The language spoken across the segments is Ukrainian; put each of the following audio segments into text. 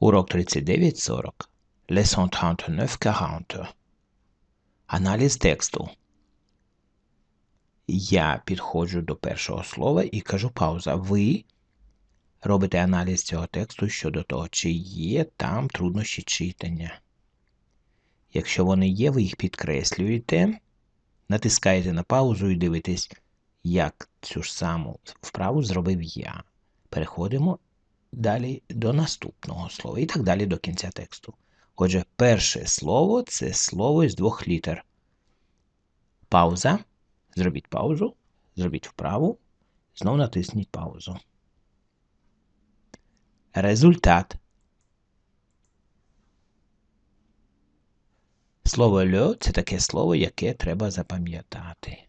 Урок 39.40. Leçon 39.40. Аналіз тексту. Я підходжу до першого слова і кажу пауза. Ви робите аналіз цього тексту щодо того, чи є там труднощі читання. Якщо вони є, ви їх підкреслюєте, натискаєте на паузу і дивитесь, як цю ж саму вправу зробив я. Переходимо далі до наступного слова і так далі до кінця тексту. Отже, перше слово це слово із двох літер. Пауза. Зробіть паузу, зробіть вправу, знову натисніть паузу. Результат. Слово льо це таке слово, яке треба запам'ятати.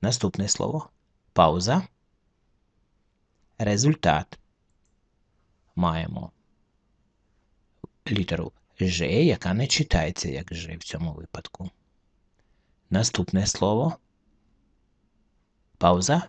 Наступне слово. Пауза. Результат. Маємо літеру Ж, яка не читається як Ж в цьому випадку. Наступне слово. Пауза.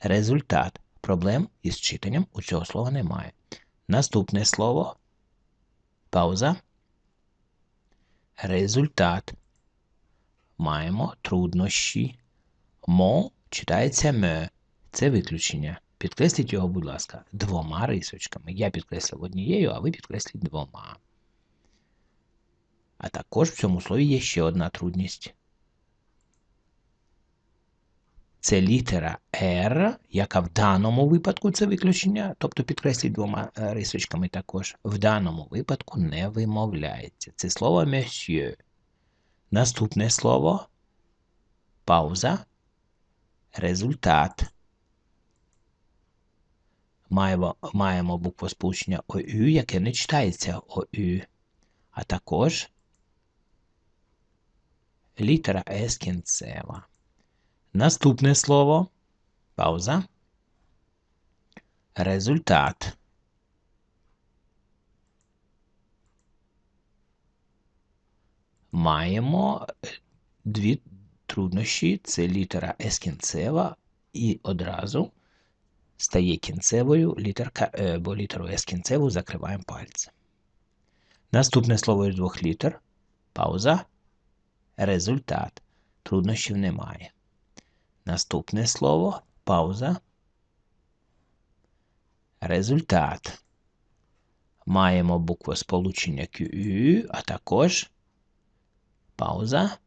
Результат. Проблем із читанням у цього слова немає. Наступне слово. Пауза. Результат. Маємо труднощі. Мо читається ме. Це виключення. Підкресліть його, будь ласка, двома рисочками. Я підкреслив однією, а ви підкресліть двома. А також в цьому слові є ще одна трудність. Це літера R, яка в даному випадку це виключення, тобто підкресліть двома рисочками також, в даному випадку не вимовляється. Це слово monsieur. Наступне слово пауза. Результат. Маємо маємо букву сполучення ОЮ, яке не читається ОЮ, а також літера С кінцева. Наступне слово. Пауза. Результат. Маємо дві труднощі. Це літера С кінцева і одразу стає кінцевою літерка Е, бо літеру С кінцеву закриваємо пальцем. Наступне слово із двох літер. Пауза. Результат. Труднощів немає. Наступне слово пауза. Результат. Маємо букву сполучення QU, а також пауза.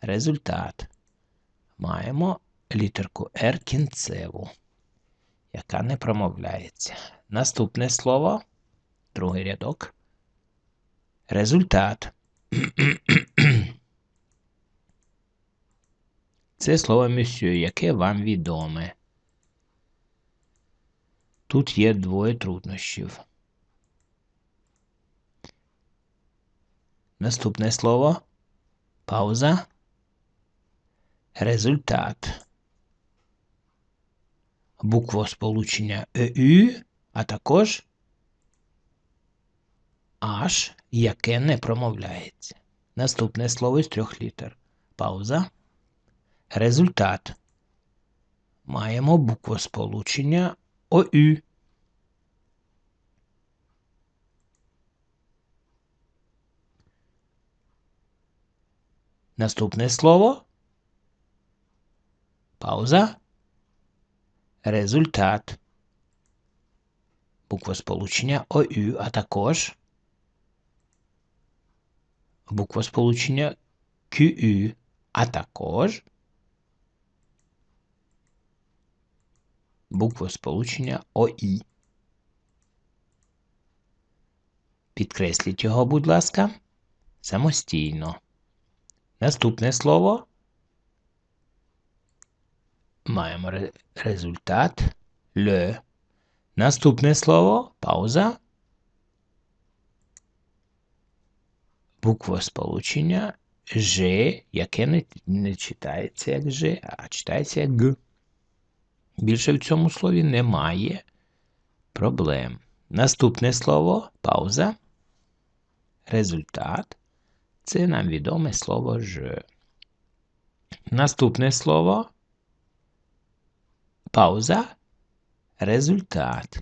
Результат. Маємо літерку R кінцеву, яка не промовляється. Наступне слово. Другий рядок. Результат. Це слово monsieur, яке вам відоме. Тут є двоє труднощів. Наступне слово. Пауза. Результат. Буква сполучення EU, а також H, яке не промовляється. Наступне слово з трьох літер. Пауза. Результат. Маємо букву сполучення ОЮ. Наступне слово. Пауза. Результат. Буква сполучення ОЮ, а також буква сполучення QU, а також буква сполучення ОІ. Підкресліть його, будь ласка, самостійно. Наступне слово. Маємо результат Л. Наступне слово пауза. Буква сполучення Ж, яке не, не читається як Ж, а читається як Г. Більше в цьому слові немає проблем. Наступне слово пауза. Результат. Це нам відоме слово ж. Наступне слово пауза. Результат.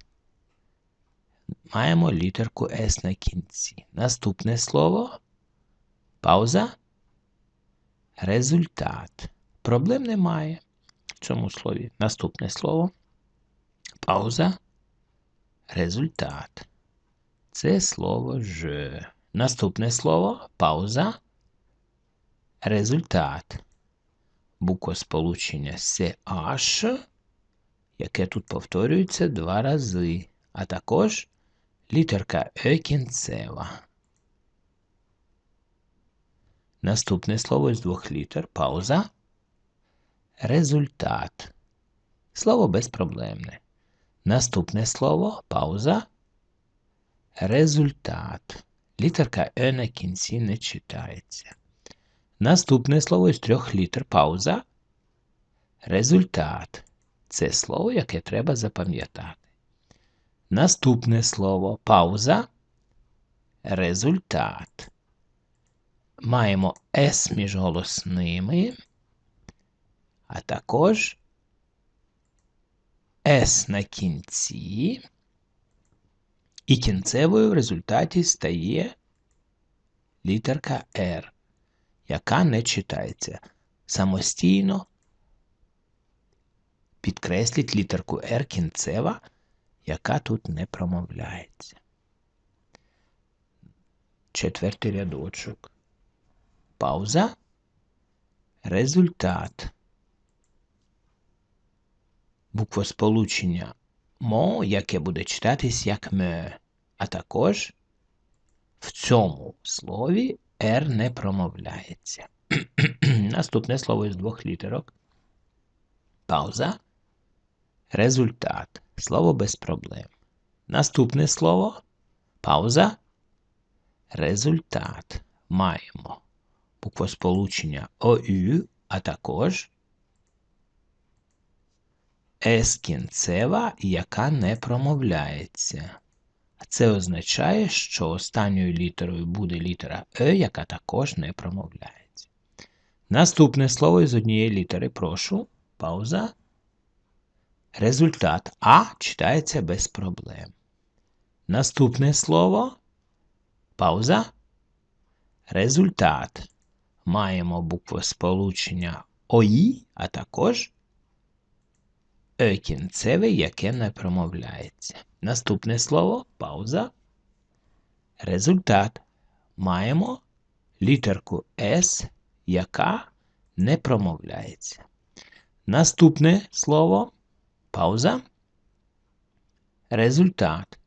маємо літерку С на кінці. Наступне слово. Пауза. Результат. Проблем немає в цьому слові. Наступне слово. Пауза. Результат. Це слово ж. Наступне слово. Пауза. Результат. Буква сполучення яке тут повторюється два рази, а також літерка Е кінцева. Наступне слово з двох літер. Пауза. Результат. Слово безпроблемне. Наступне слово пауза. Результат. Літерка Е на кінці не читається. Наступне слово з трьох літер пауза. Результат. Це слово, яке треба запам'ятати. Наступне слово пауза. Результат. Маємо С між голосними, а також С на кінці. І кінцевою в результаті стає літерка R, яка не читається. Самостійно підкресліть літерку R кінцева, яка тут не промовляється. Четвертий рядочок. Пауза. Результат. Буква сполучення мо, яке буде читатись як ме. А також в цьому слові R не промовляється. Наступне слово із двох літерок. Пауза. Результат. Слово без проблем. Наступне слово. Пауза. Результат. Маємо буквосполучення ОЮ, а також С кінцева, яка не промовляється. Це означає, що останньою літерою буде літера Е, яка також не промовляється. Наступне слово із однієї літери прошу. Пауза. Результат А читається без проблем. Наступне слово. Пауза. Результат. Маємо букву сполучення ОІ, а також Е кінцеве, яке не промовляється. Наступне слово пауза. Результат. Маємо літерку С, яка не промовляється. Наступне слово пауза. Результат.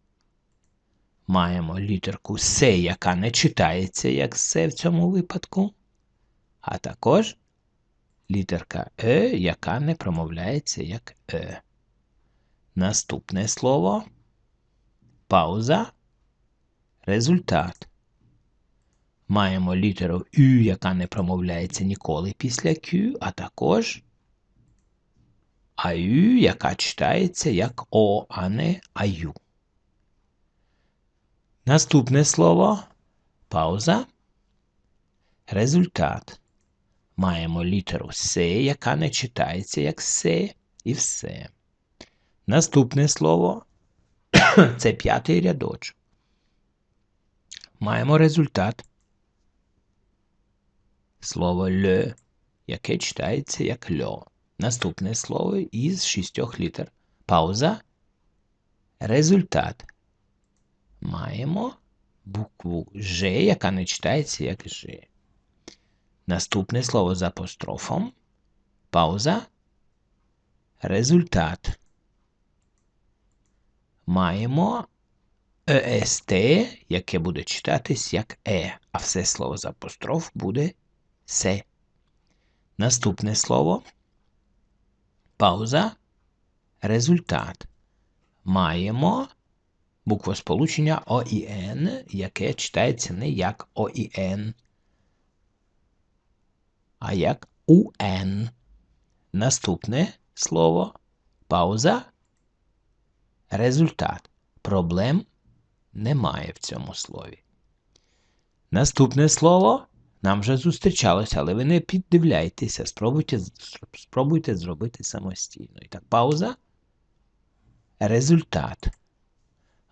Маємо літерку С, яка не читається як С в цьому випадку. А також літерка Е, яка не промовляється як Е. Наступне слово пауза. Результат. Маємо літеру Ю, яка не промовляється ніколи після Q, а також АЮ, яка читається як О, а не АЮ. Наступне слово пауза. Результат. Маємо літеру С, яка не читається як С, і все. Наступне слово це п'ятий рядочок. Маємо результат. Слово Л, яке читається як льо. Наступне слово із шістьох літер. Пауза. Результат. Маємо букву Ж, яка не читається як Ж. Наступне слово з апострофом. Пауза. Результат. Маємо ЕСТ, яке буде читатись як Е, а все слово з апостроф буде Се. Наступне слово. Пауза. Результат. Маємо буквосполучення О і Н, яке читається не як О і Н, а як УН. Наступне слово. Пауза. Результат. Проблем немає в цьому слові. Наступне слово нам вже зустрічалося, але ви не піддивляйтеся, спробуйте спробуйте зробити самостійно. І так, пауза. Результат.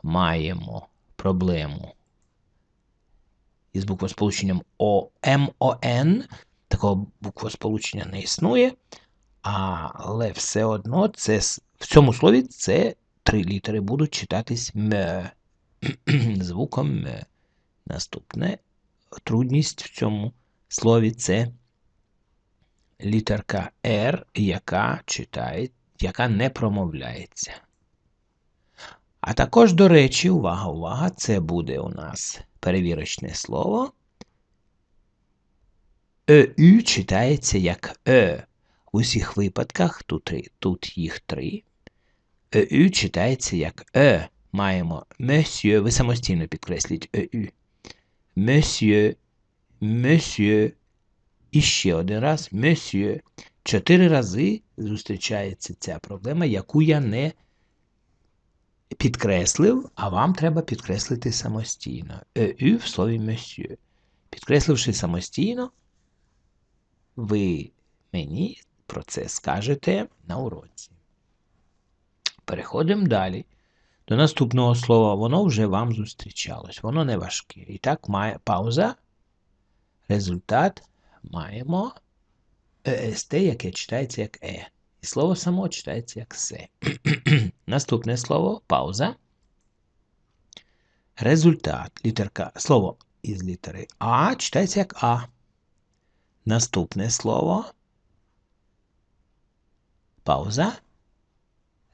маємо проблему із буквосполученням О, М, О, Н. Такого буквосполучення не існує. Але все одно це, в цьому слові це три літери будуть читатись М. Звуком М. Наступне трудність в цьому слові це літерка R, яка читає, яка не промовляється. А також, до речі, увага, увага, це буде у нас перевірочне слово. ЕЮ читається як Е. В усіх випадках тут тут їх три. ЕЮ читається як Е. Маємо Monsieur, ви самостійно підкресліть ЕЮ. Monsieur, Monsieur. І ще один раз Monsieur. Чотири рази зустрічається ця проблема, яку я не підкреслив, а вам треба підкреслити самостійно. «Eu» в слові monsieur. Підкресливши самостійно, ви мені про це скажете на уроці. Переходимо далі. До наступного слова, воно вже вам зустрічалось. Воно не важке. І так, має пауза. Результат маємо ЕСТ, яке читається як Е. І слово само читається як се. Наступне слово пауза. Результат. Літерка. Слово із літери А читається як А. Наступне слово. Пауза.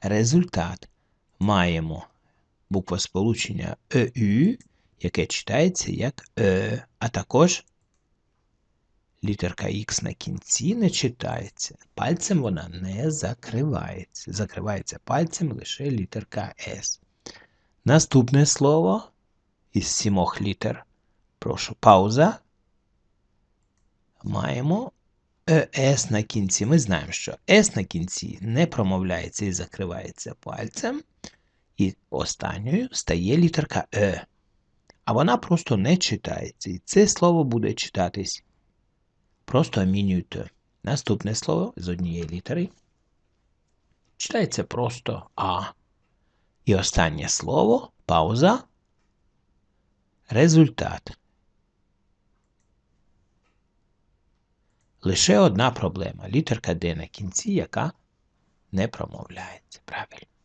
Результат. Маємо буква сполучення ЕЮ, яке читається як Е, а також Літерка Х на кінці не читається. Пальцем вона не закривається. Закривається пальцем лише літерка С. Наступне слово із сімох літер. Прошу пауза. Маємо С на кінці. Ми знаємо, що С на кінці не промовляється і закривається пальцем. І останньою стає літерка Е. А вона просто не читається. І це слово буде читатись Просто амінюйте. Наступне слово з однієї літери. Читається просто А. І останнє слово пауза. Результат. Лише одна проблема. Літерка Д на кінці, яка не промовляється. Правильно.